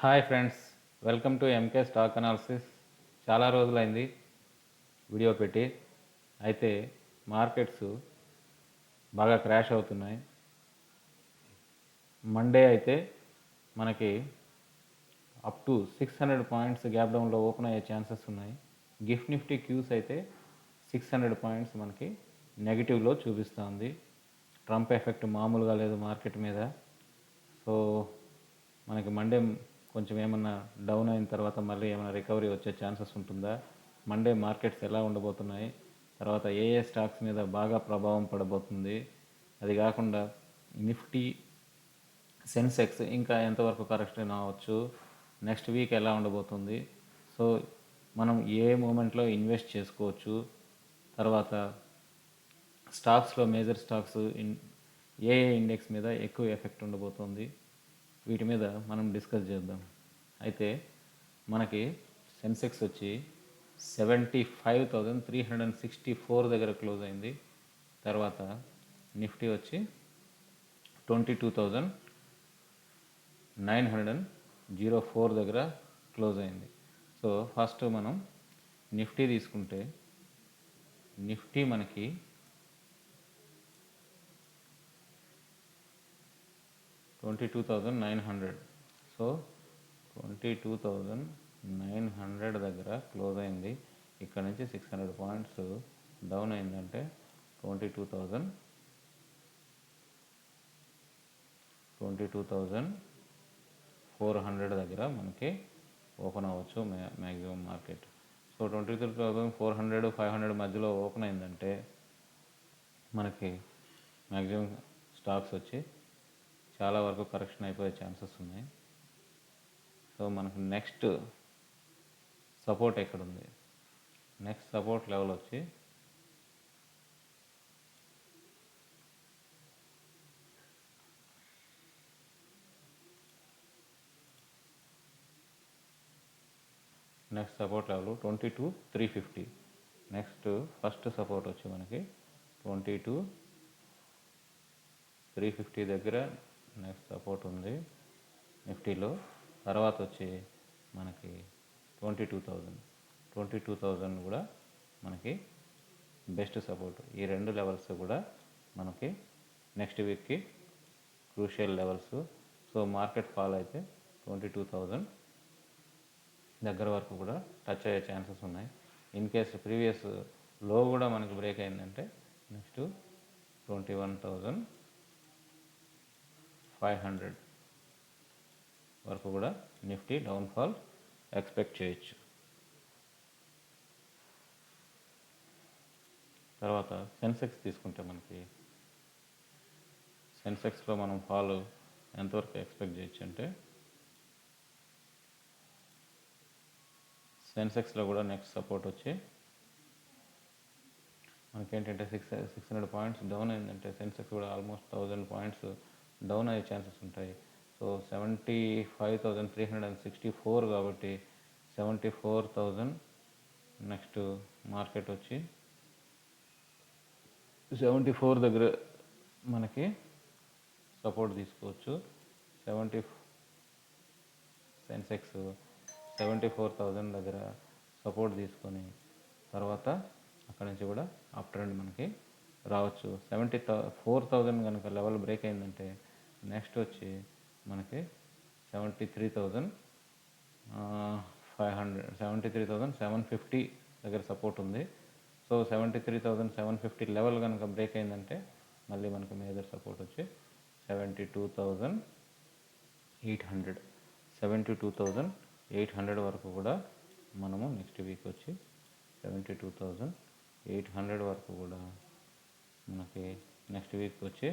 Hi friends welcome to MK stock analysis చాలా రోజులైంది video పెట్టి. అయితే మార్కెట్స్ బాగా క్రాష్ అవుతున్నాయి. మండే అయితే మనకి up to six hundred points gap డౌన్లో ఓపెన్ అయ్యే ఛాన్సెస్ ఉన్నాయి. గిఫ్ట్ నిఫ్టీ క్యూస్ అయితే సిక్స్ హండ్రెడ్ పాయింట్స్ మనకి నెగిటివ్లో చూపిస్తుంది. ట్రంప్ ఎఫెక్ట్ మామూలుగా లేదు మార్కెట్ మీద. సో మనకి మండే కొంచెం ఏమన్నా డౌన్ అయిన తర్వాత మళ్ళీ ఏమైనా రికవరీ వచ్చే ఛాన్సెస్ ఉంటుందా? మండే మార్కెట్స్ ఎలా ఉండబోతున్నాయి? తర్వాత ఏ ఏ స్టాక్స్ మీద బాగా ప్రభావం పడబోతుంది? అది కాకుండా నిఫ్టీ సెన్సెక్స్ ఇంకా ఎంతవరకు కరెక్షన్ అవ్వచ్చు నెక్స్ట్ వీక్ ఎలా ఉండబోతుంది? సో మనం ఏ మూమెంట్లో ఇన్వెస్ట్ చేసుకోవచ్చు? తర్వాత స్టాక్స్లో major stocks in A index మీద ఎక్కువ ఎఫెక్ట్ ఉండబోతుంది? వీటి మీద మనం డిస్కస్ చేద్దాం. అయితే మనకి సెన్సెక్స్ వచ్చి seventy five thousand three hundred and sixty four దగ్గర క్లోజ్ అయింది. తర్వాత నిఫ్టీ వచ్చి twenty two thousand nine hundred and zero four దగ్గర క్లోజ్ అయింది. సో ఫస్ట్ మనం నిఫ్టీ తీసుకుంటే నిఫ్టీ మనకి twenty two thousand nine hundred. So twenty two thousand nine hundred దగ్గర క్లోజ్ అయింది. ఇక్కడ నుంచి సిక్స్ హండ్రెడ్ పాయింట్స్ డౌన్ అయిందంటే twenty two thousand twenty two thousand four hundred దగ్గర మనకి ఓపెన్ అవ్వచ్చు మ్యా maximum market so twenty three thousand four hundred five hundred మధ్యలో ఓపెన్ అయిందంటే మనకి మ్యాక్సిమం స్టాక్స్ వచ్చి చాలా వరకు కరెక్షన్ అయిపోయే ఛాన్సెస్ ఉన్నాయి. సో మనకు నెక్స్ట్ సపోర్ట్ ఎక్కడ ఉంది నెక్స్ట్ సపోర్ట్ లెవెల్ వచ్చి next support level twenty two three fifty next first support వచ్చి మనకి ట్వంటీ టూ త్రీ ఫిఫ్టీ దగ్గర నెక్స్ట్ సపోర్ట్ ఉంది నిఫ్టీలో. తర్వాత వచ్చి మనకి twenty two thousand. Twenty two thousand కూడా మనకి బెస్ట్ సపోర్ట్. ఈ రెండు లెవెల్స్ కూడా మనకి నెక్స్ట్ వీక్కి crucial levels. So market fall అయితే ట్వంటీ టూ థౌజండ్ దగ్గర వరకు కూడా టచ్ అయ్యే ఛాన్సెస్ ఉన్నాయి. ఇన్ కేస్ ప్రీవియస్లో కూడా మనకి బ్రేక్ అయిందంటే next twenty one thousand. Five hundred వరకు కూడా నిఫ్టీ డౌన్ఫాల్ ఎక్స్పెక్ట్ చేయొచ్చు. తర్వాత సెన్సెక్స్ తీసుకుంటే మనకి సెన్సెక్స్లో మనం ఫాల్ ఎంతవరకు ఎక్స్పెక్ట్ చేయొచ్చు అంటే సెన్సెక్స్లో కూడా నెక్స్ట్ సపోర్ట్ వచ్చి మనకేంటంటే six six hundred points down అయిందంటే సెన్సెక్స్ కూడా ఆల్మోస్ట్ థౌజండ్ పాయింట్స్ డౌన్ అయ్యే ఛాన్సెస్ ఉంటాయి. So seventy five thousand three hundred and sixty four కాబట్టి seventy four thousand next market వచ్చి సెవెంటీ ఫోర్ దగ్గర మనకి సపోర్ట్ తీసుకోవచ్చు. Seventy Sensex seventy four thousand దగ్గర సపోర్ట్ తీసుకొని తర్వాత అక్కడి నుంచి కూడా అప్ ట్రెండ్ మనకి రావచ్చు. సెవెంటీ థౌ ఫోర్ థౌజండ్ కనుక లెవెల్ బ్రేక్ అయిందంటే నెక్స్ట్ వచ్చి మనకి seventy three thousand five hundred seventy three thousand seven fifty దగ్గర సపోర్ట్ ఉంది. So seventy three thousand seven fifty level కనుక బ్రేక్ అయిందంటే మళ్ళీ మనకి మేజర్ సపోర్ట్ వచ్చి seventy two thousand eight hundred. Seventy two thousand eight hundred వరకు కూడా మనము నెక్స్ట్ వీక్ వచ్చి seventy two thousand eight hundred వరకు కూడా మనకి నెక్స్ట్ వీక్ వచ్చి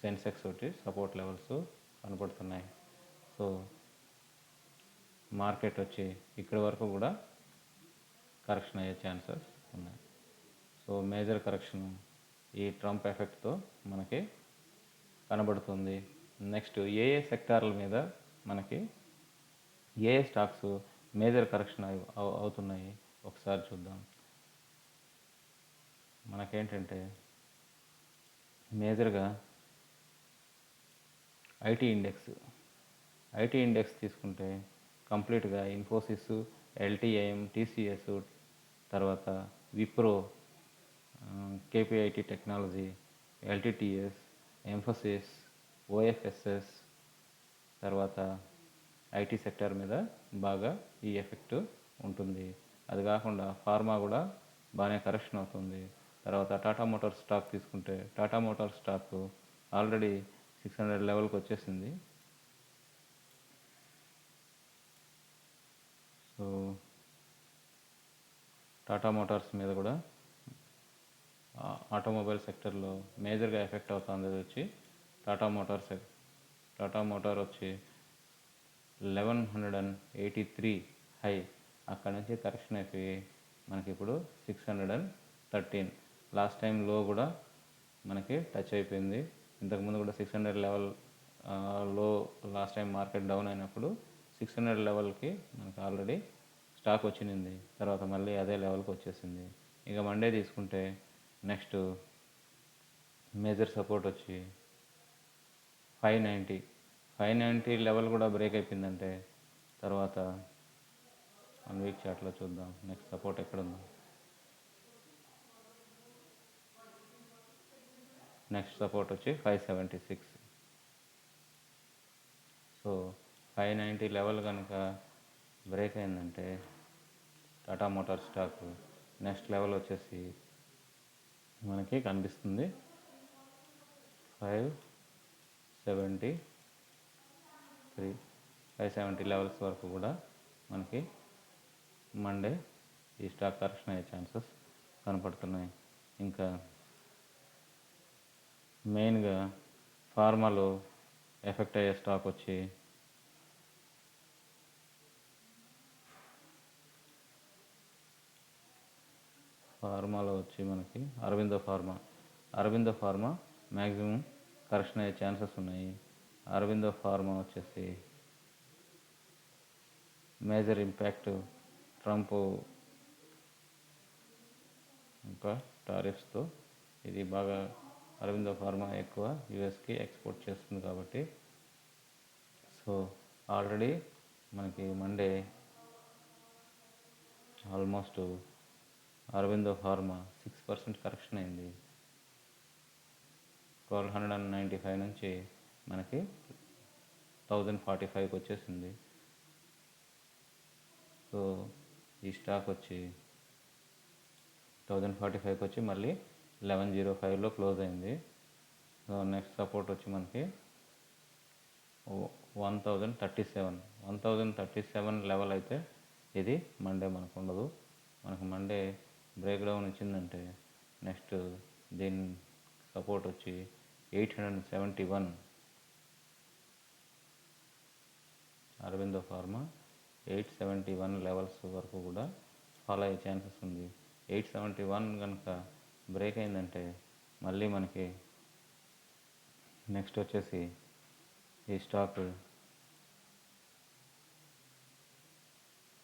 సెన్సెక్స్ ఒకటి సపోర్ట్ లెవెల్స్ కనపడుతున్నాయి. సో మార్కెట్ వచ్చి ఇక్కడి వరకు కూడా కరెక్షన్ అయ్యే ఛాన్సెస్ ఉన్నాయి. సో మేజర్ కరెక్షన్ ఈ ట్రంప్ ఎఫెక్ట్తో మనకి కనబడుతుంది. నెక్స్ట్ ఏ ఏ సెక్టార్ల మీద మనకి ఏ ఏ స్టాక్స్ మేజర్ కరెక్షన్ అవుతున్నాయి? ఒకసారి చూద్దాం. మనకేంటంటే మేజర్గా ఐటీ ఇండెక్స్. ఐటీ ఇండెక్స్ తీసుకుంటే కంప్లీట్గా ఇన్ఫోసిస్ ఎల్టీఐఎం టీసీఎస్ తర్వాత Wipro KPIT technology LTTS Mphasis OFSS తర్వాత ఐటీ సెక్టర్ మీద బాగా ఈ ఎఫెక్ట్ ఉంటుంది. అది కాకుండా ఫార్మా కూడా బాగానే కరెక్షన్ అవుతుంది. తర్వాత టాటా మోటార్స్ స్టాక్ తీసుకుంటే Tata Motors stock already six hundred లెవెల్కి వచ్చేసింది. సో టాటా మోటార్స్ మీద కూడా ఆటోమొబైల్ సెక్టర్లో మేజర్గా ఎఫెక్ట్ అవుతుంది వచ్చి టాటా మోటార్స్. టాటా మోటార్ వచ్చి eleven hundred and eighty three high. అక్కడ నుంచి కరెక్షన్ అయిపోయి మనకి ఇప్పుడు six hundred and thirteen. Last time లో కూడా మనకి టచ్ అయిపోయింది. ఇంతకుముందు కూడా సిక్స్ హండ్రెడ్ లెవెల్లో లాస్ట్ టైం మార్కెట్ డౌన్ అయినప్పుడు సిక్స్ హండ్రెడ్ లెవెల్కి మనకు ఆల్రెడీ స్టాక్ వచ్చింది తర్వాత మళ్ళీ అదే లెవెల్కి వచ్చేసింది. ఇక మండే తీసుకుంటే నెక్స్ట్ మేజర్ సపోర్ట్ వచ్చి five ninety five ninety level కూడా బ్రేక్ అయిపోయిందంటే తర్వాత వన్ వీక్ చాట్లో చూద్దాం. నెక్స్ట్ సపోర్ట్ ఎక్కడ నెక్స్ట్ సపోర్ట్ వచ్చి five seventy six so five ninety level కనుక బ్రేక్ అయిందంటే Tata motor stock next level వచ్చేసి మనకి కనిపిస్తుంది five seventy three five seventy levels వరకు కూడా మనకి మండే ఈ స్టాక్ కరెక్షన్ అయ్యే ఛాన్సెస్ కనపడుతున్నాయి. ఇంకా మెయిన్గా ఫార్మాలో ఎఫెక్ట్ అయ్యే స్టాక్ వచ్చి ఫార్మాలో వచ్చి మనకి Aurobindo Pharma. Aurobindo Pharma maximum correction అయ్యే ఛాన్సెస్ ఉన్నాయి. అరవిందో ఫార్మా వచ్చేసి మేజర్ ఇంపాక్ట్ ట్రంప్ ఇంకా టారిఫ్స్తో ఇది బాగా అరవిందో ఫార్మా ఎక్కువ యుఎస్కి ఎక్స్పోర్ట్ చేస్తుంది కాబట్టి. సో ఆల్రెడీ మనకి Monday almost Aurobindo Pharma six percent correction అయింది. Twelve hundred and ninety five నుంచి మనకి థౌజండ్ ఫార్టీ ఫైవ్కి వచ్చేసింది. సో ఈ స్టాక్ వచ్చి థౌజండ్ ఫార్టీ ఫైవ్కి వచ్చి మళ్ళీ లెవెన్ జీరో ఫైవ్లో క్లోజ్ అయింది. సో నెక్స్ట్ సపోర్ట్ వచ్చి మనకి one thousand thirty seven. One thousand thirty seven level అయితే ఇది మండే మనకు ఉండదు. మనకు మండే బ్రేక్ డౌన్ ఇచ్చిందంటే నెక్స్ట్ దీని సపోర్ట్ వచ్చి eight hundred seventy one. Aurobindo Pharma eight seventy one levels వరకు కూడా ఫాలో అయ్యే ఛాన్సెస్ ఉంది. ఎయిట్ సెవెంటీ వన్ కనుక బ్రేక్ అయిందంటే మళ్ళీ మనకి నెక్స్ట్ వచ్చేసి ఈ stock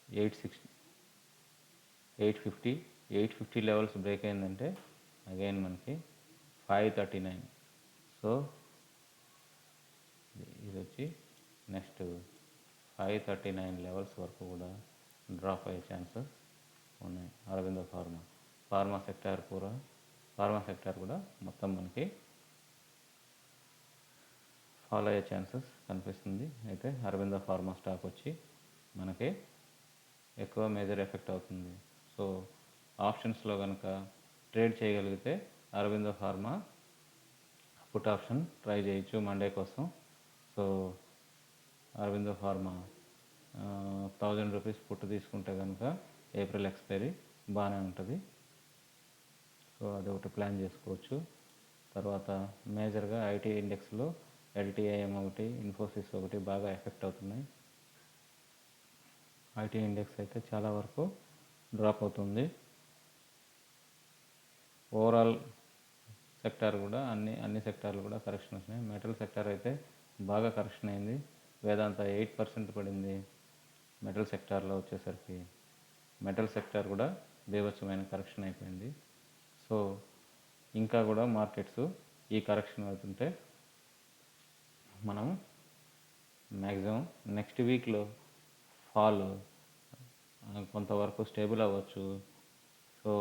eight sixty eight fifty eight fifty levels break అయిందంటే అగైన్ మనకి ఫైవ్ థర్టీ నైన్. సో ఇది వచ్చి next five thirty nine levels వరకు కూడా డ్రాప్ అయ్యే ఛాన్సెస్ ఉన్నాయి. అరవింద ఫార్మా ఫార్మా సెక్టార్ కూడా ఫార్మా సెక్టార్ కూడా మొత్తం మనకి ఫాలో అయ్యే ఛాన్సెస్ కనిపిస్తుంది. అయితే అరవిందో ఫార్మా స్టాక్ వచ్చి మనకి ఎక్కువ మేజర్ ఎఫెక్ట్ అవుతుంది. సో ఆప్షన్స్లో కనుక ట్రేడ్ చేయగలిగితే Aurobindo Pharma put option try చేయొచ్చు మండే కోసం. So Aurobindo Pharma thousand rupees put తీసుకుంటే కనుక ఏప్రిల్ ఎక్స్పైరీ బాగానే ఉంటుంది. సో అది ఒకటి ప్లాన్ చేసుకోవచ్చు. తర్వాత మేజర్గా ఐటీ ఇండెక్స్లో ఎల్టీఐఎం ఒకటి ఇన్ఫోసిస్ ఒకటి బాగా ఎఫెక్ట్ అవుతున్నాయి. ఐటీ ఇండెక్స్ అయితే చాలా వరకు డ్రాప్ అవుతుంది. ఓవరాల్ సెక్టార్ కూడా అన్ని అన్ని సెక్టార్లు కూడా కరెక్షన్ వచ్చినాయి. మెటల్ సెక్టార్ అయితే బాగా కరెక్షన్ అయింది. వేదాంత ఎయిట్ పర్సెంట్ పడింది మెటల్ సెక్టార్లో వచ్చేసరికి. మెటల్ సెక్టార్ కూడా బీభత్సమైన కరెక్షన్ అయిపోయింది. సో ఇంకా కూడా మార్కెట్స్ ఈ కరెక్షన్ అవుతుంటే మనం మ్యాక్సిమం నెక్స్ట్ వీక్లో ఫాల్ కొంతవరకు స్టేబుల్ అవ్వచ్చు. So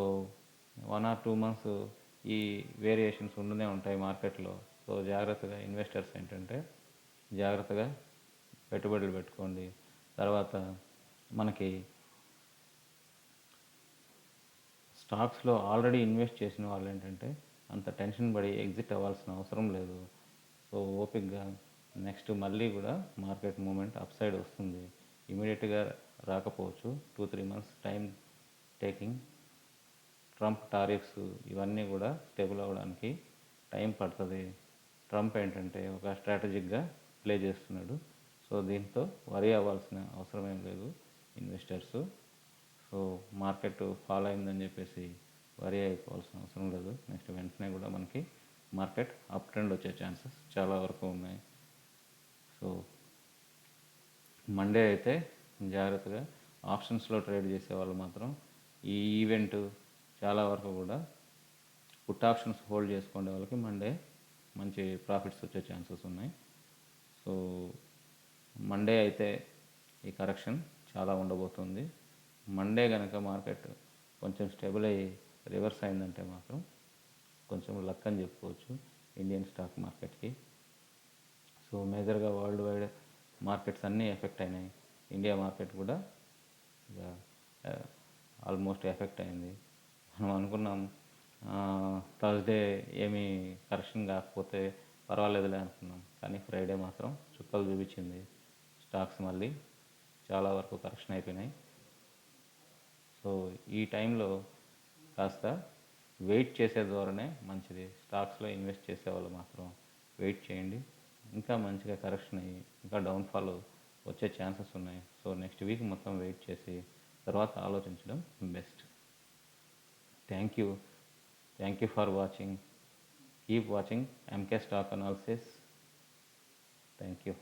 one or two months ఈ వేరియేషన్స్ ఉండనే ఉంటాయి మార్కెట్లో. సో జాగ్రత్తగా ఇన్వెస్టర్స్ ఏంటంటే జాగ్రత్తగా పెట్టుబడులు పెట్టుకోండి. తర్వాత మనకి స్టాక్స్లో ఆల్రెడీ ఇన్వెస్ట్ చేసిన వాళ్ళు ఏంటంటే అంత టెన్షన్ పడి ఎగ్జిట్ అవ్వాల్సిన అవసరం లేదు. సో ఓపిక్గా నెక్స్ట్ మళ్ళీ కూడా మార్కెట్ మూమెంట్ అప్ సైడ్ వస్తుంది. ఇమీడియట్గా రాకపోవచ్చు. Two three months time taking. Trump tariffs ఇవన్నీ కూడా స్టేబుల్ అవ్వడానికి టైం పడుతుంది. ట్రంప్ ఏంటంటే ఒక స్ట్రాటజిక్గా ప్లే చేస్తున్నాడు. సో దీంతో వరి అవ్వాల్సిన అవసరం ఏం లేదు. ఇన్వెస్టర్స్ సో మార్కెట్ ఫాలో అయిందని చెప్పేసి వరి అయిపోవాల్సిన అవసరం లేదు. నెక్స్ట్ వెంటనే కూడా మనకి మార్కెట్ అప్ ట్రెండ్ వచ్చే ఛాన్సెస్ చాలా వరకు ఉన్నాయి. సో మండే అయితే జాగ్రత్తగా ఆప్షన్స్లో ట్రేడ్ చేసే వాళ్ళు మాత్రం ఈ ఈవెంట్ చాలా వరకు కూడా పుట్ ఆప్షన్స్ హోల్డ్ చేసుకునే వాళ్ళకి మండే మంచి ప్రాఫిట్స్ వచ్చే ఛాన్సెస్ ఉన్నాయి. సో మండే అయితే ఈ కరెక్షన్ చాలా ఉండబోతుంది. మండే కనుక మార్కెట్ కొంచెం స్టేబుల్ అయ్యి రివర్స్ అయిందంటే మాత్రం కొంచెం లక్ అని చెప్పుకోవచ్చు ఇండియన్ స్టాక్ మార్కెట్కి సో మేజర్గా వరల్డ్ వైడ్ మార్కెట్స్ అన్నీ ఎఫెక్ట్ అయినాయి. ఇండియా మార్కెట్ కూడా ఆల్మోస్ట్ ఎఫెక్ట్ అయింది. మనం అనుకున్నాం థర్స్డే ఏమీ కరెక్షన్ కాకపోతే పర్వాలేదులే అనుకున్నాం. కానీ ఫ్రైడే మాత్రం చుక్కలు చూపించింది. స్టాక్స్ మళ్ళీ చాలా వరకు కరెక్షన్ అయిపోయినాయి. సో ఈ టైంలో కాస్త వెయిట్ చేసే ద్వారానే మంచిది. స్టాక్స్లో ఇన్వెస్ట్ చేసే వాళ్ళు మాత్రం వెయిట్ చేయండి. ఇంకా మంచిగా కరెక్షన్ అయ్యి ఇంకా డౌన్ఫాల్ వచ్చే ఛాన్సెస్ ఉన్నాయి. సో నెక్స్ట్ వీక్ మొత్తం వెయిట్ చేసి తర్వాత ఆలోచించడం best. Thank you. Thank you for watching. Keep watching. MK stock analysis thank you.